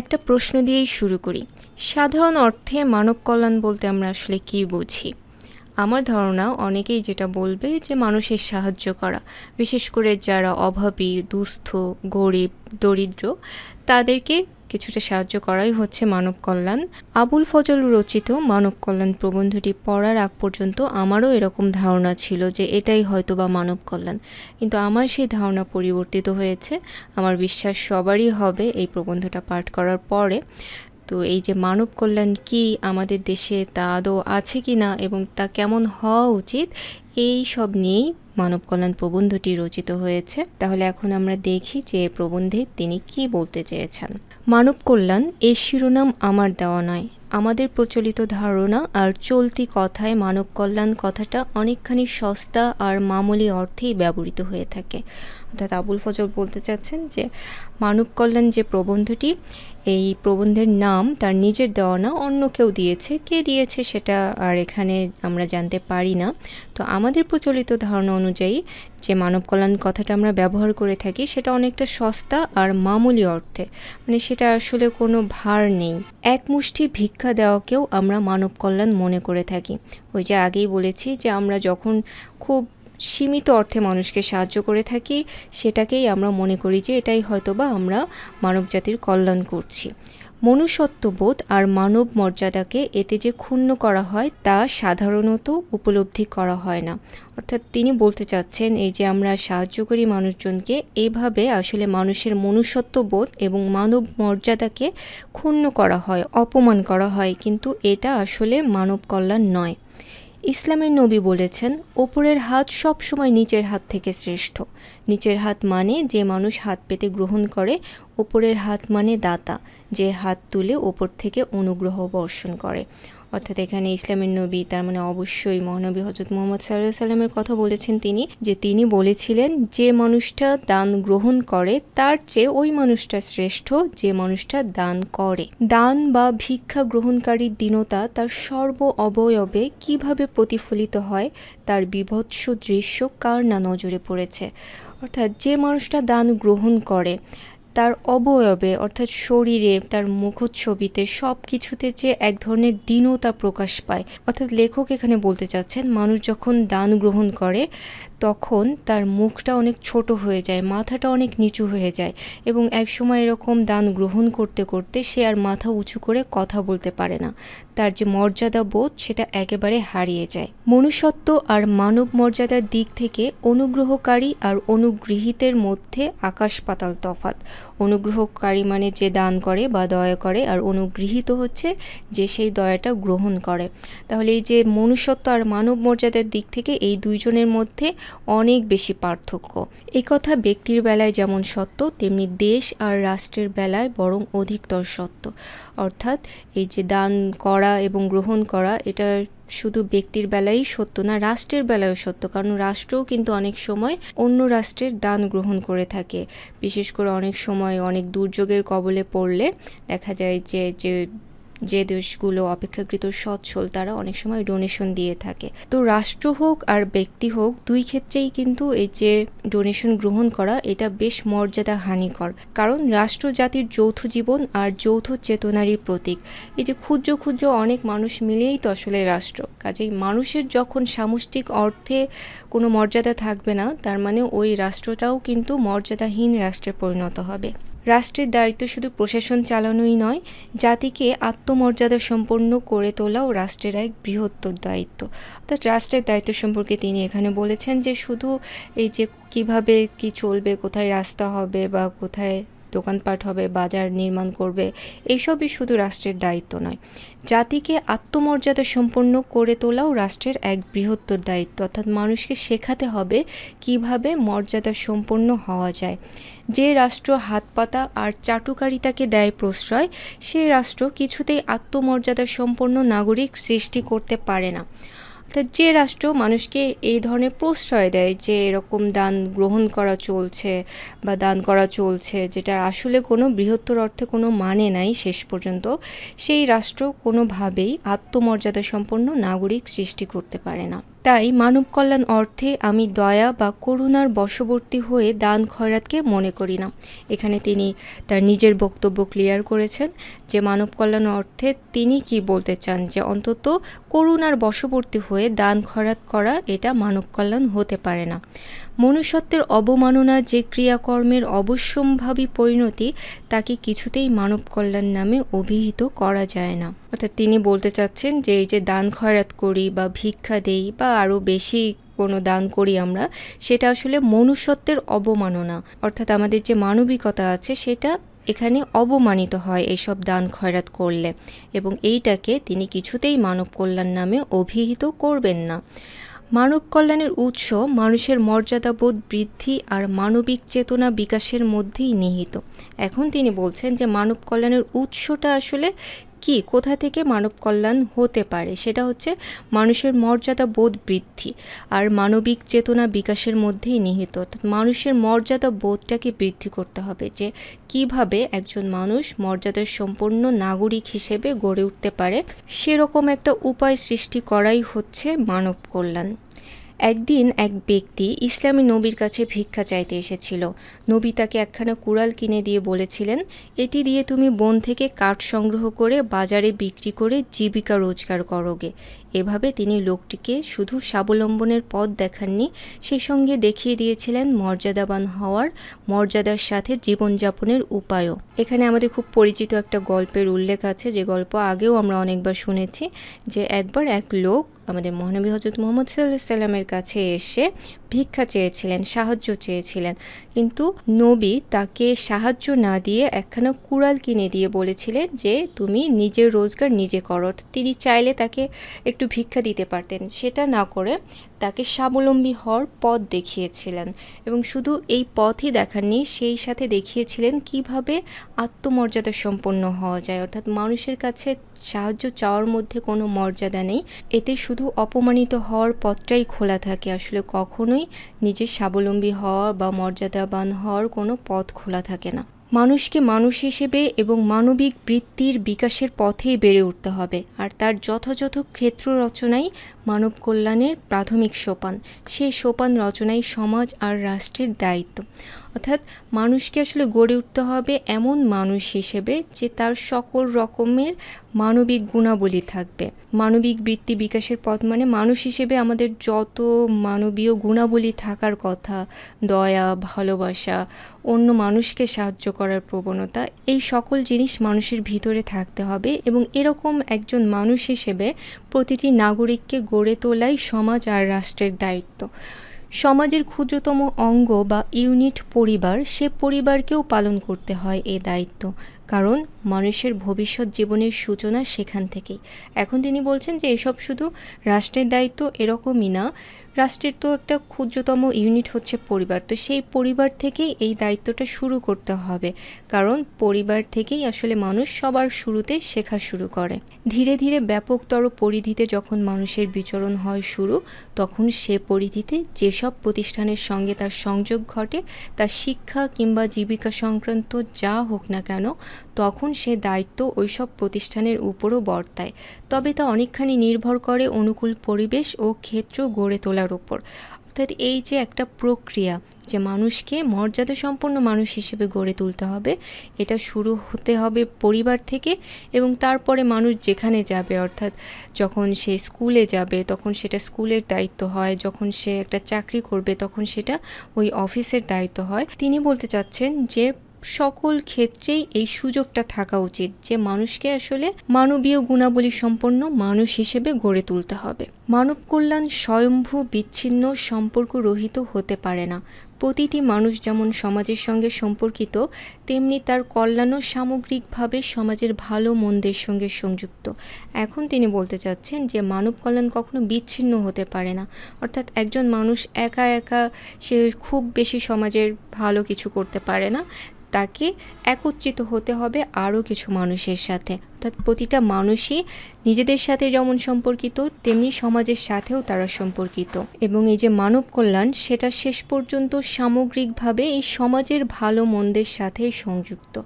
একটা প্রশ্ন দিয়েই শুরু করি। সাধারণ অর্থে মানব কল্যাণ বলতে আমরা আসলে কী বুঝি? আমার ধারণা, অনেকেই যেটা বলবে যে মানুষের সাহায্য করা, বিশেষ করে যারা অভাবী, দুস্থ, গরিব, দরিদ্র, তাদেরকে কিছুটা সাহায্য করাই হচ্ছে মানব কল্যাণ। আবুল ফজল রচিত মানব কল্যাণ প্রবন্ধটি পড়ার আগ পর্যন্ত আমারও এরকম ধারণা ছিল যে এটাই হয়তো বা মানব কল্যাণ। কিন্তু আমার সেই ধারণা পরিবর্তিত হয়েছে। আমার বিশ্বাস সবারই হবে এই প্রবন্ধটা পাঠ করার পরে। তো এই যে মানব কল্যাণ কি আমাদের দেশে তা আদৌ আছে কি না এবং তা কেমন হওয়া উচিত, এই সব নিয়েই মানব কল্যাণ প্রবন্ধটি রচিত হয়েছে। তাহলে এখন আমরা দেখি যে প্রবন্ধে তিনি কি বলতে চেয়েছেন। মানব কল্যাণ এর শিরোনাম আমার দেওয়া নয়। আমাদের প্রচলিত ধারণা আর চলতি কথায় মানব কল্যাণ কথাটা অনেকখানি সস্তা আর মামুলি অর্থেই ব্যবহৃত হয়ে থাকে। অর্থাৎ আবুল ফজল বলতে চাচ্ছেন যে, মানব কল্যাণ যে প্রবন্ধটি, এই প্রবন্ধের নাম তার নিজের দেওয়া না, অন্য কেউ দিয়েছে। কে দিয়েছে সেটা আর এখানে আমরা জানতে পারি না। তো আমাদের প্রচলিত ধারণা অনুযায়ী যে মানব কল্যাণ কথাটা আমরা ব্যবহার করে থাকি, সেটা অনেকটা সস্তা আর মামুলি অর্থে। মানে সেটা আসলে কোনো ভার নেই। এক মুষ্টি ভিক্ষা দেওয়াকেও আমরা মানব কল্যাণ মনে করে থাকি। ওই যে আগেই বলেছি যে আমরা যখন খুব সীমিত অর্থে মানুষকে সাহায্য করে থাকি, সেটাকেই আমরা মনে করি যে এটাই হয়তোবা আমরা মানবজাতির কল্যাণ করছি। মনুষ্যত্ববোধ আর মানব মর্যাদাকে এতে যে ক্ষুণ্ণ করা হয়, তা সাধারণত উপলব্ধি করা হয় না। অর্থাৎ তিনি বলতে চাচ্ছেন, এই যে আমরা সাহায্য করি মানুষজনকে এভাবে আসলে মানুষের মনুষ্যত্ববোধ এবং মানব মর্যাদাকে ক্ষুণ্ণ করা হয়, অপমান করা হয়, কিন্তু এটা আসলে মানব কল্যাণ নয়। ইসলামের নবী বলেছেন, ওপরের হাত সব সময় নিচের হাত থেকে শ্রেষ্ঠ। নিচের হাত মানে যে মানুষ হাত পেতে গ্রহণ করে, ওপরের হাত মানে দাতা, যে হাত তুলে ওপর থেকে অনুগ্রহ বর্ষণ করে। অর্থাৎ এখানে ইসলামের নবী, তার মানে অবশ্যই মহানবী হজরত মোহাম্মদ সাল্লাহ সাল্লামের কথা বলেছেন তিনি, যে তিনি বলেছিলেন, যে মানুষটা দান গ্রহণ করে, তার চেয়ে ওই মানুষটা শ্রেষ্ঠ যে মানুষটা দান করে। দান বা ভিক্ষা গ্রহণকারীর দীনতা তার সর্ব অবয়বে কীভাবে প্রতিফলিত হয়, তার বিভৎস দৃশ্য কার না নজরে পড়েছে? অর্থাৎ যে মানুষটা দান গ্রহণ করে তার অবয়বে, অর্থাৎ শরীরে, তার মুখোচ্ছবিতে সব কিছুতে যে এক ধরনের দীনতা প্রকাশ পায়। অর্থাৎ লেখক এখানে বলতে চাচ্ছেন, মানুষ যখন দান গ্রহণ করে তখন তার মুখটা অনেক ছোট হয়ে যায়, মাথাটা অনেক নিচু হয়ে যায় এবং এক সময় এরকম দান গ্রহণ করতে করতে সে আর মাথা উঁচু করে কথা বলতে পারে না। তার যে মর্যাদা বোধ, সেটা একেবারে হারিয়ে যায়। মনুষ্যত্ব আর মানব মর্যাদার দিক থেকে অনুগ্রহকারী আর অনুগৃহীতের মধ্যে আকাশ পাতাল তফাত অনুগ্রহকারী মানে যে দান করে বা দয়া করে, আর অনুগৃহীত হচ্ছে যে সেই দয়াটা গ্রহণ করে। তাহলে এই যে মনুষ্যত্ব আর মানব মর্যাদার দিক থেকে এই দুইজনের মধ্যে অনেক বেশি পার্থক্য। এই কথা ব্যক্তির বেলায় যেমন সত্য, তেমনি দেশ আর রাষ্ট্রের বেলায় বরং অধিকতর সত্য। অর্থাৎ এই যে দান করা এবং গ্রহণ করা এটা শুধু ব্যক্তির বেলায় সত্য না, রাষ্ট্রের বেলায়ও সত্য। কারণ রাষ্ট্রও কিন্তু অনেক সময় অন্য রাষ্ট্রের দান গ্রহণ করে থাকে। বিশেষ করে অনেক সময় অনেক দুর্যোগের কবলে পড়লে দেখা যায় যে যে যে দেশগুলো অপেক্ষাকৃত সচ্ছল, তারা অনেক সময় ডোনেশন দিয়ে থাকে। তো রাষ্ট্র হোক আর ব্যক্তি হোক, দুই ক্ষেত্রেই কিন্তু এই যে ডোনেশন গ্রহণ করা, এটা বেশ মর্যাদা হানিকর কারণ রাষ্ট্র জাতির যৌথ জীবন আর যৌথ চেতনারই প্রতীক। এই যে ক্ষুদ্র ক্ষুদ্র অনেক মানুষ মিলেই তো আসলে রাষ্ট্র। কাজেই মানুষের যখন সামষ্টিক অর্থে কোনো মর্যাদা থাকবে না, তার মানে ওই রাষ্ট্রটাও কিন্তু মর্যাদাহীন রাষ্ট্রে পরিণত হবে। রাষ্ট্রের দায়িত্ব শুধু প্রশাসন চালানোই নয়, জাতিকে আত্মমর্যাদা সম্পন্ন করে তোলাও রাষ্ট্রের এক বৃহত্তর দায়িত্ব। অর্থাৎ রাষ্ট্রের দায়িত্ব সম্পর্কে তিনি এখানে বলেছেন যে শুধু এই যে কীভাবে কি চলবে, কোথায় রাস্তা হবে বা কোথায় দোকানপাট হবে, বাজার নির্মাণ করবে এইসবই শুধু রাষ্ট্রের দায়িত্ব নয়। জাতিকে আত্মমর্যাদা সম্পন্ন করে তোলাও রাষ্ট্রের এক বৃহত্তর দায়িত্ব। অর্থাৎ মানুষকে শেখাতে হবে কীভাবে মর্যাদা সম্পন্ন হওয়া যায়। যে রাষ্ট্র হাত পাতা আর চাটুকারিতাকে দেয় প্রশ্রয় সেই রাষ্ট্র কিছুতেই আত্মমর্যাদা সম্পন্ন নাগরিক সৃষ্টি করতে পারে না। অর্থাৎ যে রাষ্ট্র মানুষকে এই ধরনের প্রশ্রয় দেয় যে এরকম দান গ্রহণ করা চলছে বা দান করা চলছে যেটা আসলে কোনো বৃহত্তর অর্থে কোনো মানে নাই শেষ পর্যন্ত, সেই রাষ্ট্র কোনোভাবেই আত্মমর্যাদা সম্পন্ন নাগরিক সৃষ্টি করতে পারে না। তাই মানব কল্যাণ অর্থে আমি দয়া বা করুণার বশবর্তী হয়ে দান খয়রাতকে মনে করি না। এখানে তিনি তার নিজের বক্তব্য ক্লিয়ার করেছেন যে মানব কল্যাণ অর্থে তিনি কি বলতে চান যে অন্তত করুণার বশবর্তী হয়ে দান খয়রাত করা এটা মানব কল্যাণ হতে পারে না। মনুষ্যত্বের অবমাননা যে ক্রিয়াকর্মের অবশ্যম্ভাবী পরিণতি, তাকে কিছুতেই মানব কল্যাণ নামে অভিহিত করা যায় না। অর্থাৎ তিনি বলতে চাচ্ছেন যে, এই যে দান খয়রাত করি বা ভিক্ষা দেই বা আরও বেশি কোনো দান করি আমরা, সেটা আসলে মনুষ্যত্বের অবমাননা। অর্থাৎ আমাদের যে মানবিকতা আছে, সেটা এখানে অবমানিত হয় এইসব দান খয়রাত করলে এবং এইটাকে তিনি কিছুতেই মানব কল্যাণ নামে অভিহিত করবেন না। মানব কল্যাণের উৎস মানুষের মর্যাদাবোধ বৃদ্ধি আর মানবিক চেতনা বিকাশের মধ্যেই নিহিত। এখন তিনি বলছেন যে মানব কল্যাণের উৎসটা আসলে কি? কোথা থেকে মানব কল্যাণ হতে পারে? সেটা হচ্ছে মানুষের মর্যাদা বোধ বৃদ্ধি আর মানবিক চেতনা বিকাশের মধ্যেই নিহিত। মানুষের মর্যাদা বোধটাকে বৃদ্ধি করতে হবে? যে কীভাবে একজন মানুষ মর্যাদার সম্পন্ন নাগরিক হিসেবে গড়ে উঠতে পারে, সেরকম একটা উপায় সৃষ্টি করাই হচ্ছে মানব কল্যাণ। একদিন এক ব্যক্তি ইসলামী নবীর কাছে ভিক্ষা চাইতে এসেছিল। নবী তাকে একখানা কুড়াল কিনে দিয়ে বলেছিলেন, এটি দিয়ে তুমি বন থেকে কাঠ সংগ্রহ করে বাজারে বিক্রি করে জীবিকা রোজগার করোগে। এভাবে তিনি লোকটিকে শুধু স্বাবলম্বনের পথ দেখাননি, সেই সঙ্গে দেখিয়ে দিয়েছিলেন মর্যাদাবান হওয়ার, মর্যাদার সাথে জীবনযাপনের উপায়ও। এখানে আমাদের খুব পরিচিত একটা গল্পের উল্লেখ আছে, যে গল্প আগেও আমরা অনেকবার শুনেছি, যে একবার এক লোক আমাদের মহানবী হজরত মোহাম্মদ সাল্লাহ সাল্লামের কাছে এসে ভিক্ষা চেয়েছিলেন, সাহায্য চেয়েছিলেন। কিন্তু নবী তাকে সাহায্য না দিয়ে একখানা কুড়াল কিনে দিয়ে বলেছিলেন যে, তুমি নিজের রোজগার নিজে করো। তিনি চাইলে তাকে একটু ভিক্ষা দিতে পারতেন। সেটা না করে তাকে স্বাবলম্বী হওয়ার পথ দেখিয়েছিলেন এবং শুধু এই পথই দেখাননি, সেই সাথে দেখিয়েছিলেন কীভাবে আত্মমর্যাদা সম্পন্ন হওয়া যায়। অর্থাৎ মানুষের কাছে সাহায্য চাওয়ার মধ্যে কোনো মর্যাদা নেই। এতে শুধু অপমানিত হওয়ার পথটাই খোলা থাকে। আসলে কখনোই নিজের স্বাবলম্বী হওয়ার বা মর্যাদাবান হওয়ার কোনো পথ খোলা থাকে না। মানুষকে মানুষ হিসেবে এবং মানবিক বৃত্তির বিকাশের পথেই বেড়ে উঠতে হবে। আর তার যথাযথ ক্ষেত্র রচনাই মানব কল্যাণের প্রাথমিক সোপান। সেই সোপান রচনাই সমাজ আর রাষ্ট্রের দায়িত্ব। অর্থাৎ মানুষকে আসলে গড়ে উঠতে হবে এমন মানুষ হিসেবে যে তার সকল রকমের মানবিক গুণাবলী থাকবে। মানবিক বৃত্তি বিকাশের পথ মানে মানুষ হিসেবে আমাদের যত মানবীয় গুণাবলী থাকার কথা, দয়া, ভালোবাসা, অন্য মানুষকে সাহায্য করার প্রবণতা, এই সকল জিনিস মানুষের ভিতরে থাকতে হবে এবং এরকম একজন মানুষ হিসেবে প্রতিটি নাগরিককে গড়ে তোলাই সমাজ আর রাষ্ট্রের দায়িত্ব। সমাজের ক্ষুদ্রতম অঙ্গ বা ইউনিট পরিবার সে পরিবারকেও পালন করতে হয় এ দায়িত্ব। কারণ মানুষের ভবিষ্যৎ জীবনের সূচনা সেখান থেকেই। এখন তিনি বলছেন যে এসব শুধু রাষ্ট্রের দায়িত্ব এরকমই না রাষ্ট্রের তো একটা ক্ষুদ্রতম ইউনিট হচ্ছে পরিবার। তো সেই পরিবার থেকেই এই দায়িত্বটা শুরু করতে হবে। কারণ পরিবার থেকেই আসলে মানুষ সবার শুরুতে শেখা শুরু করে। ধীরে ধীরে ব্যাপকতর পরিধিতে যখন মানুষের বিচরণ হয় শুরু, তখন সে পরিধিতে যেসব প্রতিষ্ঠানের সঙ্গে তার সংযোগ ঘটে, তার শিক্ষা কিংবা জীবিকা সংক্রান্ত যা হোক না কেন তখন সে দায়িত্ব ওইসব প্রতিষ্ঠানের উপরও বর্তায়। তবে তা অনেকখানি নির্ভর করে অনুকূল পরিবেশ ও ক্ষেত্র গড়ে তোলার উপর। অর্থাৎ এই যে একটা প্রক্রিয়া যে মানুষকে মর্যাদা সম্পন্ন মানুষ হিসেবে গড়ে তুলতে হবে, এটা শুরু হতে হবে পরিবার থেকে এবং তারপরে মানুষ যেখানে যাবে, অর্থাৎ যখন সে স্কুলে যাবে, তখন সেটা স্কুলের দায়িত্ব হয়, যখন সে একটা চাকরি করবে, তখন সেটা ওই অফিসের দায়িত্ব হয়। তিনি বলতে চাচ্ছেন যে সকল ক্ষেত্রেই এই সুযোগটা থাকা উচিত যে মানুষকে আসলে মানবীয় গুণাবলী সম্পন্ন মানুষ হিসেবে গড়ে তুলতে হবে। মানব কল্যাণ স্বয়ম্ভু বিচ্ছিন্ন সম্পর্ক রহিত হতে পারে না। প্রতিটি মানুষ যেমন সমাজের সঙ্গে সম্পর্কিত, তেমনি তার কল্যাণও সামগ্রিকভাবে সমাজের ভালো মন্দের সঙ্গে সংযুক্ত। এখন তিনি বলতে চাচ্ছেন যে মানব কল্যাণ কখনো বিচ্ছিন্ন হতে পারে না। অর্থাৎ একজন মানুষ একা একা সে খুব বেশি সমাজের ভালো কিছু করতে পারে না। তাকে একত্রিত হতে হবে আরও কিছু মানুষের সাথে। অর্থাৎ প্রতিটা মানুষই নিজেদের সাথে যেমন সম্পর্কিত, তেমনি সমাজের সাথেও তারা সম্পর্কিত। এবং এই যে মানব কল্যাণ, সেটা শেষ পর্যন্ত সামগ্রিকভাবে এই সমাজের ভালো মন্দের সাথে সংযুক্ত।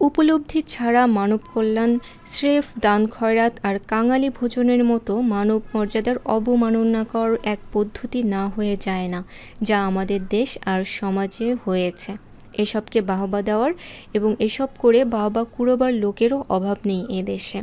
উপলব্ধি ছাড়া মানব কল্যাণ স্রেফ দান খয়রাত আর কাঙালি ভোজনের মতো মানব মর্যাদার অবমাননাকর এক পদ্ধতি না হয়ে যায় না, যা আমাদের দেশ আর সমাজে হয়েছে। এসবকে বাহবা দেওয়ার এবং এসব করে বাহবা কুড়োবার লোকেরও অভাব নেই এ দেশে।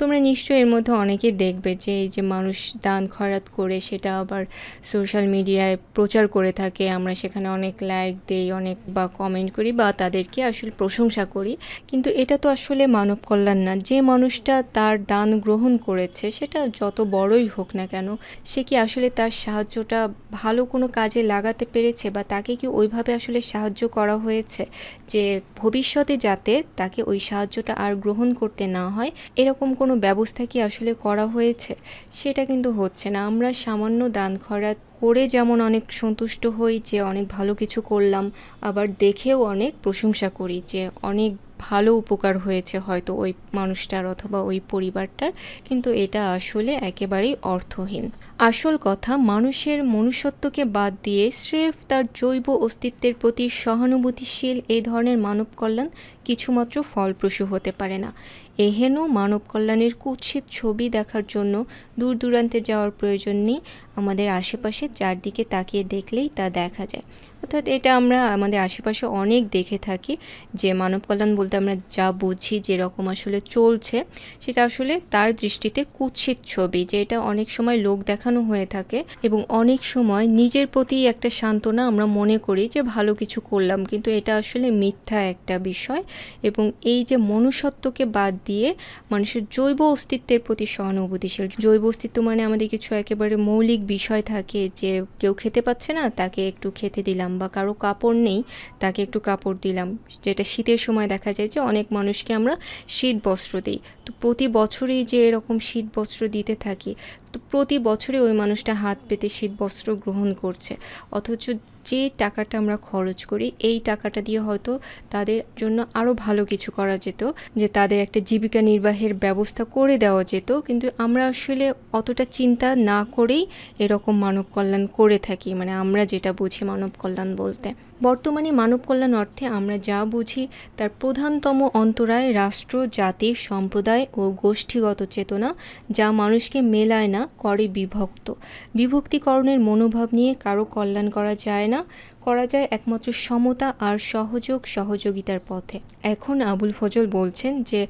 তোমরা নিশ্চয়ই এর মধ্যে অনেকে দেখবে যে এই যে মানুষ দান খয়রাত করে, সেটা আবার সোশ্যাল মিডিয়ায় প্রচার করে থাকে। আমরা সেখানে অনেক লাইক দেই, অনেক বা কমেন্ট করি বা তাদেরকে আসলে প্রশংসা করি। কিন্তু এটা তো আসলে মানব কল্যাণ না। যে মানুষটা তার দান গ্রহণ করেছে, সেটা যত বড়ই হোক না কেন, সে কি আসলে তার সাহায্যটা ভালো কোনো কাজে লাগাতে পেরেছে বা তাকে কি ওইভাবে আসলে সাহায্য করা হয়েছে? যে ভবিষ্যতে যাতে তাকে ওই সাহায্যটা আর গ্রহণ করতে না হয়, এরকম কোনো ব্যবস্থা কি আসলে করা হয়েছে? সেটা কিন্তু হচ্ছে না। আমরা সামান্য দান খরাত করে যেমন অনেক সন্তুষ্ট হই যে অনেক ভালো কিছু করলাম, আবার দেখেও অনেক প্রশংসা করি যে অনেক ভালো উপকার হয়েছে হয়তো ওই মানুষটার অথবা ওই পরিবারটার। কিন্তু এটা আসলে একেবারেই অর্থহীন। আসল কথা, মানুষের মনুষ্যত্বকে বাদ দিয়ে স্রেফ তার জৈব অস্তিত্বের প্রতি সহানুভূতিশীল এই ধরনের মানব কল্যাণ কিছুমাত্র ফলপ্রসূ হতে পারে না। এহেন মানব কল্যাণের কুৎসিত ছবি দেখার জন্য দূর দূরান্তে যাওয়ার প্রয়োজন নেই। আমাদের আশেপাশে চারদিকে তাকিয়ে দেখলেই তা দেখা যায়। অর্থাৎ এটা আমরা আমাদের আশেপাশে অনেক দেখে থাকি যে মানব কল্যাণ বলতে আমরা যা বুঝি, যেরকম আসলে চলছে, সেটা আসলে তার দৃষ্টিতে কুৎসিত ছবি, যে এটা অনেক সময় লোক দেখানো হয়ে থাকে এবং অনেক সময় নিজের প্রতি একটা সান্ত্বনা আমরা মনে করি যে ভালো কিছু করলাম, কিন্তু এটা আসলে মিথ্যা একটা বিষয় এবং এই যে মনুষ্যত্বকে বাদ দিয়ে মানুষের জৈব অস্তিত্বের প্রতি সহানুভূতিশীল, জৈব অস্তিত্ব মানে আমাদের কিছু একেবারে মৌলিক বিষয় থাকে যে কেউ খেতে পাচ্ছে না, তাকে একটু খেতে দিলাম বা কারও কাপড় নেই, তাকে একটু কাপড় দিলাম। যেটা শীতের সময় দেখা যায় যে অনেক মানুষকে আমরা শীত বস্ত্র দিই। তো প্রতি বছরেই যে এরকম শীত বস্ত্র দিতে থাকি তো প্রতি বছরে ওই মানুষটা হাত পেতে শীত বস্ত্র গ্রহণ করছে। অথচ যে টাকাটা আমরা খরচ করি, এই টাকাটা দিয়ে হয়তো তাদের জন্য আরও ভালো কিছু করা যেত, যে তাদের একটা জীবিকা নির্বাহের ব্যবস্থা করে দেওয়া যেত। কিন্তু আমরা আসলে অতটা চিন্তা না করেই এরকম মানব কল্যাণ করে থাকি মানে আমরা যেটা বুঝি মানব কল্যাণ বলতে। বর্তমানে মানব কল্যাণ অর্থে আমরা যা বুঝি, তার প্রধানতম অন্তরায় রাষ্ট্র, জাতি, সম্প্রদায় ও গোষ্ঠীগত চেতনা, যা মানুষকে মেলায় না, করে বিভক্ত। বিভক্তিকরণের মনোভাব নিয়ে কারও কল্যাণ করা যায় না, করা যায় একমাত্র সমতা আর সহযোগ সহযোগিতার পথে। এখন আবুল ফজল বলছেন যে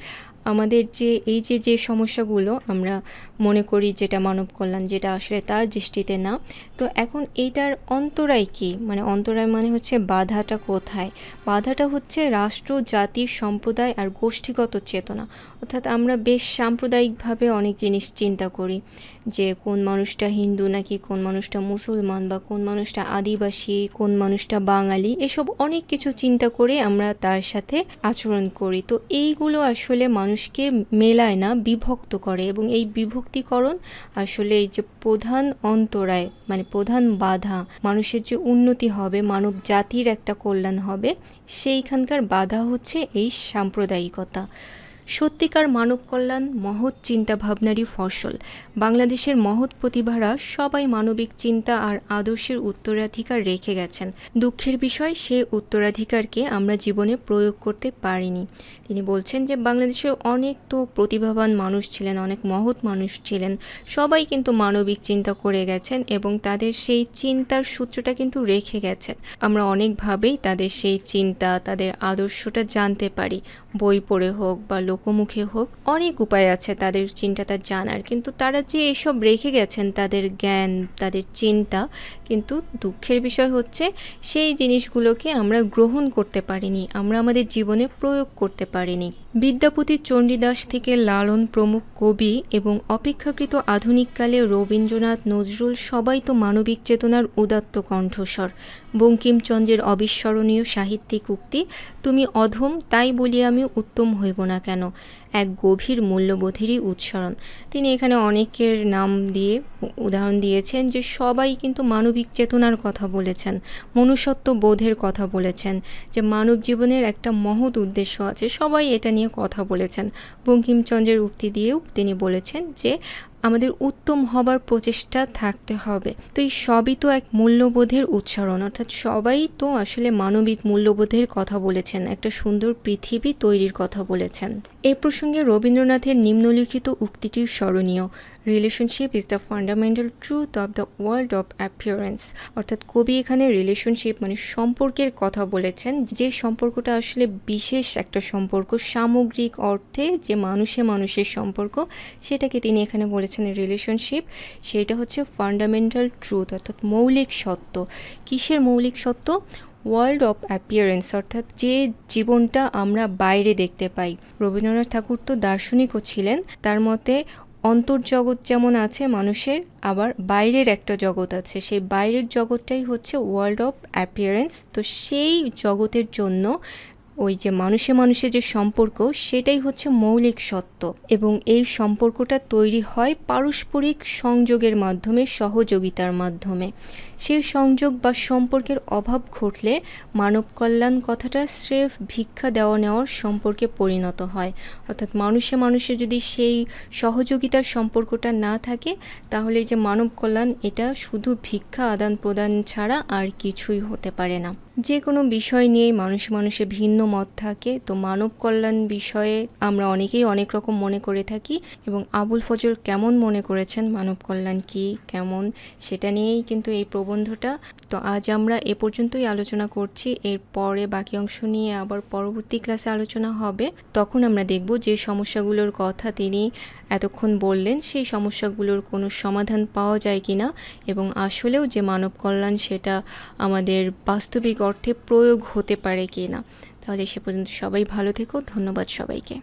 আমাদের যে, এই যে যে সমস্যাগুলো আমরা মনে করি যেটা মানব কল্যাণ, যেটা আসলে তার দৃষ্টিতে না, তো এখন এইটার অন্তরায় কি? মানে অন্তরায় মানে হচ্ছে বাধাটা কোথায়? বাধাটা হচ্ছে রাষ্ট্র, জাতি, সম্প্রদায় আর গোষ্ঠীগত চেতনা। অর্থাৎ আমরা বেশ সাম্প্রদায়িকভাবে অনেক জিনিস চিন্তা করি। যে কোন মানুষটা হিন্দু নাকি কোন মানুষটা মুসলমান বা কোন মানুষটা আদিবাসী, কোন মানুষটা বাঙালি, এসব অনেক কিছু চিন্তা করে আমরা তার সাথে আচরণ করি। তো এইগুলো আসলে মানুষকে মেলায় না বিভক্ত করে এবং এই বিভক্তিকরণ আসলে এই যে প্রধান অন্তরায় মানে প্রধান বাধা, মানুষের যে উন্নতি হবে, মানব জাতির একটা কল্যাণ হবে, সেইখানকার বাধা হচ্ছে এই সাম্প্রদায়িকতা। সত্যিকার মানব কল্যাণ, মহৎ চিন্তা ভাবনারই ফসল। বাংলাদেশের মহৎ প্রতিভারা সবাই মানবিক চিন্তা আর আদর্শের উত্তরাধিকার রেখে গেছেন। দুঃখের বিষয়, সে উত্তরাধিকারকে আমরা জীবনে প্রয়োগ করতে পারিনি। তিনি বলছেন যে বাংলাদেশে অনেক তো প্রতিভাবান মানুষ ছিলেন, অনেক মহৎ মানুষ ছিলেন। সবাই কিন্তু মানবিক চিন্তা করে গেছেন এবং তাদের সেই চিন্তার সূত্রটা কিন্তু রেখে গেছেন। আমরা অনেকভাবেই তাদের সেই চিন্তা, তাদের আদর্শটা জানতে পারি। বই পড়ে হোক বা লোকমুখে হোক, অনেক উপায় আছে তাদের চিন্তাটা জানার। কিন্তু তারা যে এসব রেখে গেছেন, তাদের জ্ঞান, তাদের চিন্তা, কিন্তু দুঃখের বিষয় হচ্ছে সেই জিনিসগুলোকে আমরা গ্রহণ করতে পারিনি। আমরা আমাদের জীবনে প্রয়োগ করতে পারিনি। বিদ্যাপতি চণ্ডীদাস থেকে লালন প্রমুখ কবি এবং অপেক্ষাকৃত আধুনিককালে রবীন্দ্রনাথ নজরুল সবাই তো মানবিক চেতনার উদাত্ত কণ্ঠস্বর। বঙ্কিমচন্দ্রের অবিস্মরণীয় সাহিত্যিক উক্তি, তুমি অধম, তাই বলি আমি উত্তম হইব না কেন। এক গভীর মূল্যবোধেরই উচ্চারণ। তিনি এখানে অনেকের নাম দিয়ে উদাহরণ দিয়েছেন যে সবাই কিন্তু মানবিক চেতনার কথা বলেছেন, মনুষ্যত্ব বোধের কথা বলেছেন, যে মানব জীবনের একটা মহৎ উদ্দেশ্য আছে, সবাই এটা নিয়ে কথা বলেছেন। বঙ্কিমচন্দ্রের উক্তি দিয়েও তিনি বলেছেন যে আমাদের উত্তম হবার প্রচেষ্টা থাকতে হবে। তো এই সবই তো এক মূল্যবোধের উচ্চারণ। অর্থাৎ সবাই তো আসলে মানবিক মূল্যবোধের কথা বলেছেন, একটা সুন্দর পৃথিবী তৈরির কথা বলেছেন। এ প্রসঙ্গে রবীন্দ্রনাথের নিম্নলিখিত উক্তিটি স্মরণীয়। Relationship is the fundamental truth of the world of appearance অর্থাৎ কবি এখানে রিলেশনশিপ মানে সম্পর্কের কথা বলেছেন, যে সম্পর্কটা আসলে বিশেষ একটা সম্পর্ক, সামগ্রিক অর্থে যে মানুষে মানুষের সম্পর্ক, সেটাকে তিনি এখানে বলেছেন রিলেশনশিপ সেটা হচ্ছে ফান্ডামেন্টাল ট্রুথ অর্থাৎ মৌলিক সত্য। কিসের মৌলিক সত্য? ওয়ার্ল্ড অফ অ্যাপিয়ারেন্স অর্থাৎ যে জীবনটা আমরা বাইরে দেখতে পাই। রবীন্দ্রনাথ ঠাকুর তো দার্শনিকও ছিলেন, তার মতে অন্তর্জগৎ যেমন আছে মানুষের, আবার বাইরের একটা জগৎ আছে। সেই বাইরের জগৎটাই হচ্ছে ওয়ার্ল্ড অফ অ্যাপিয়ারেন্স তো সেই জগতের জন্য ওই যে মানুষে মানুষে যে সম্পর্ক, সেটাই হচ্ছে মৌলিক সত্য। এবং এই সম্পর্কটা তৈরি হয় পারস্পরিক সংযোগের মাধ্যমে, সহযোগিতার মাধ্যমে। সেই সংযোগ বা সম্পর্কের অভাব ঘটলে মানব কল্যাণ কথাটা স্রেফ ভিক্ষা দেওয়া নেওয়ার সম্পর্কে পরিণত হয়। অর্থাৎ মানুষে মানুষে যদি সেই সহযোগিতার সম্পর্কটা না থাকে, তাহলে যে মানব কল্যাণ, এটা শুধু ভিক্ষা আদান প্রদান ছাড়া আর কিছুই হতে পারে না। যে কোনো বিষয় নিয়ে মানুষে মানুষে ভিন্ন মত থাকে। তো মানব কল্যাণ বিষয়ে আমরা অনেকেই অনেক রকম মনে করে থাকি এবং আবুল ফজল কেমন মনে করেছেন মানব কল্যাণ কি, কেমন, সেটা নিয়েই কিন্তু এই প্রবন্ধটা তো আজ আমরা এ পর্যন্তই আলোচনা করছি। এর পরে বাকি অংশ নিয়ে আবার পরবর্তী ক্লাসে আলোচনা হবে। তখন আমরা দেখব যে সমস্যাগুলোর কথা তিনি এতক্ষণ বললেন, সেই সমস্যাগুলোর কোনো সমাধান পাওয়া যায় কিনা এবং আসলেও যে মানব কল্যাণ সেটা আমাদের বাস্তবিক অর্থে প্রয়োগ হতে পারে কিনা। তাহলে সে পর্যন্ত সবাই ভালো থেকো। ধন্যবাদ সবাইকে।